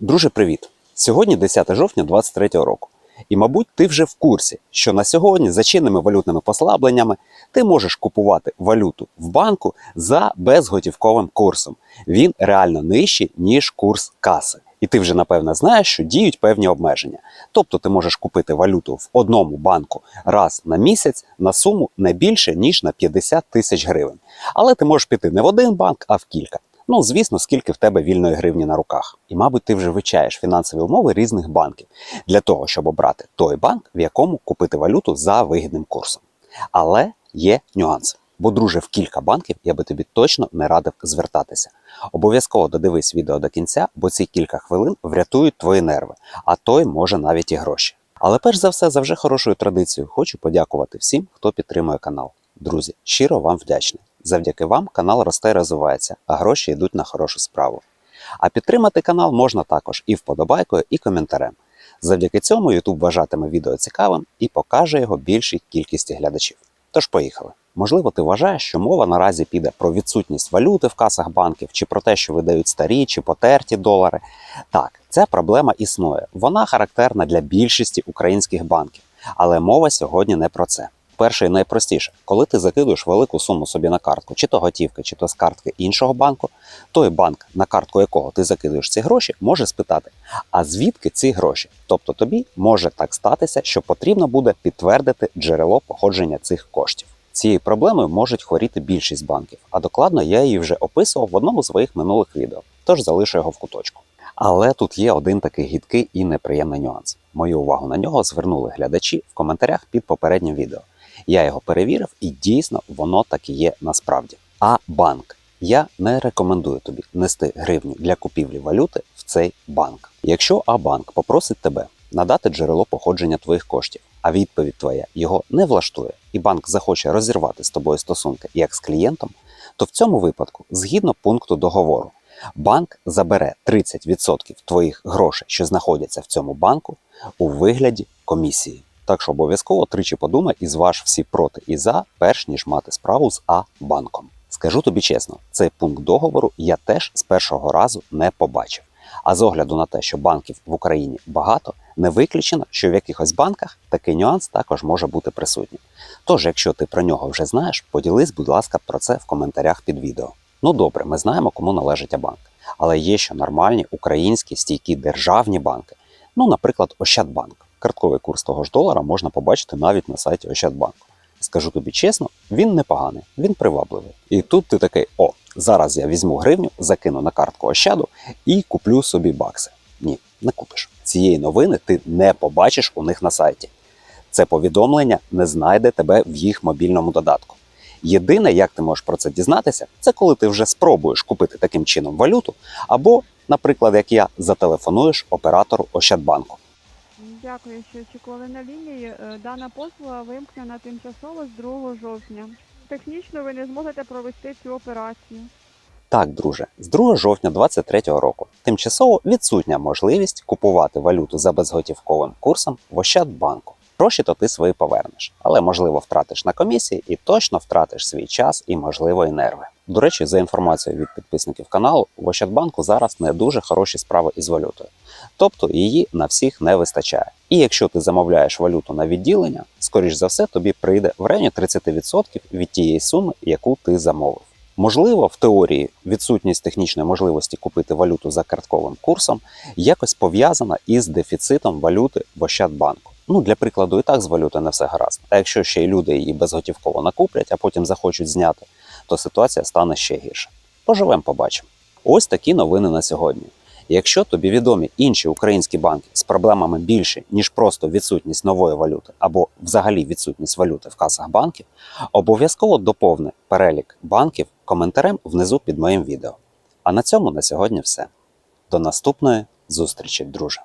Друже, привіт! Сьогодні 10 жовтня 2023 року. І, мабуть, ти вже в курсі, що на сьогодні за чинними валютними послабленнями ти можеш купувати валюту в банку за безготівковим курсом. Він реально нижчий, ніж курс каси. І ти вже напевно знаєш, що діють певні обмеження. Тобто ти можеш купити валюту в одному банку раз на місяць на суму не більше ніж на 50 тисяч гривень. Але ти можеш піти не в один банк, а в кілька. Ну, звісно, скільки в тебе вільної гривні на руках. І, мабуть, ти вже вивчаєш фінансові умови різних банків для того, щоб обрати той банк, в якому купити валюту за вигідним курсом. Але є нюанси. Бо, друже, в кілька банків я би тобі точно не радив звертатися. Обов'язково додивись відео до кінця, бо ці кілька хвилин врятують твої нерви, а той може навіть і гроші. Але перш за все, за вже хорошою традицією, хочу подякувати всім, хто підтримує канал. Друзі, щиро вам вдячний. Завдяки вам канал росте і розвивається, а гроші йдуть на хорошу справу. А підтримати канал можна також і вподобайкою, і коментарем. Завдяки цьому YouTube вважатиме відео цікавим і покаже його більшій кількості глядачів. Тож поїхали. Можливо, ти вважаєш, що мова наразі піде про відсутність валюти в касах банків, чи про те, що видають старі чи потерті долари. Так, ця проблема існує. Вона характерна для більшості українських банків. Але мова сьогодні не про це. Перше і найпростіше, коли ти закидуєш велику суму собі на картку, чи то готівки, чи то з картки іншого банку, той банк, на картку якого ти закидуєш ці гроші, може спитати: а звідки ці гроші? Тобто тобі може так статися, що потрібно буде підтвердити джерело походження цих коштів. Цією проблемою можуть хворіти більшість банків, а докладно я її вже описував в одному з своїх минулих відео, тож залишу його в куточку. Але тут є один такий гідкий і неприємний нюанс. Мою увагу на нього звернули глядачі в коментарях під попереднім відео. Я його перевірив, і дійсно воно так і є насправді. А банк. Я не рекомендую тобі нести гривню для купівлі валюти в цей банк. Якщо А-банк попросить тебе надати джерело походження твоїх коштів, а відповідь твоя його не влаштує, і банк захоче розірвати з тобою стосунки як з клієнтом, то в цьому випадку, згідно пункту договору, банк забере 30% твоїх грошей, що знаходяться в цьому банку, у вигляді комісії. Так що обов'язково тричі подумай і зваж всі проти і за, перш ніж мати справу з А-банком. Скажу тобі чесно, цей пункт договору я теж з першого разу не побачив. А з огляду на те, що банків в Україні багато, не виключено, що в якихось банках такий нюанс також може бути присутній. Тож, якщо ти про нього вже знаєш, поділись, будь ласка, про це в коментарях під відео. Ну добре, ми знаємо, кому належить А-банк. Але є ще нормальні українські стійкі державні банки. Ну, наприклад, Ощадбанк. Картковий курс того ж долара можна побачити навіть на сайті Ощадбанку. Скажу тобі чесно, він непоганий, він привабливий. І тут ти такий: о, зараз я візьму гривню, закину на картку Ощаду і куплю собі бакси. Ні, не купиш. Цієї новини ти не побачиш у них на сайті. Це повідомлення не знайде тебе в їх мобільному додатку. Єдине, як ти можеш про це дізнатися, це коли ти вже спробуєш купити таким чином валюту, або, наприклад, як я, зателефонуєш оператору Ощадбанку. Дякую, що очікували на лінії. Е, Дана послуга вимкнена тимчасово з 2 жовтня. Технічно ви не зможете провести цю операцію. Так, друже, з 2 жовтня 2023 року тимчасово відсутня можливість купувати валюту за безготівковим курсом в Ощадбанку. Гроші то ти свої повернеш, але можливо втратиш на комісії і точно втратиш свій час і, можливо, і нерви. До речі, за інформацією від підписників каналу, в Ощадбанку зараз не дуже хороші справи із валютою, тобто її на всіх не вистачає. І якщо ти замовляєш валюту на відділення, скоріш за все тобі прийде в районі 30% від тієї суми, яку ти замовив. Можливо, в теорії відсутність технічної можливості купити валюту за картковим курсом якось пов'язана із дефіцитом валюти в Ощадбанку. Ну, для прикладу, і так з валюти не все гаразд. А якщо ще й люди її безготівково накуплять, а потім захочуть зняти, то ситуація стане ще гірше. Поживемо, побачимо. Ось такі новини на сьогодні. Якщо тобі відомі інші українські банки з проблемами більше, ніж просто відсутність нової валюти або взагалі відсутність валюти в касах банків, обов'язково доповни перелік банків коментарем внизу під моїм відео. А на цьому на сьогодні все. До наступної зустрічі, друже!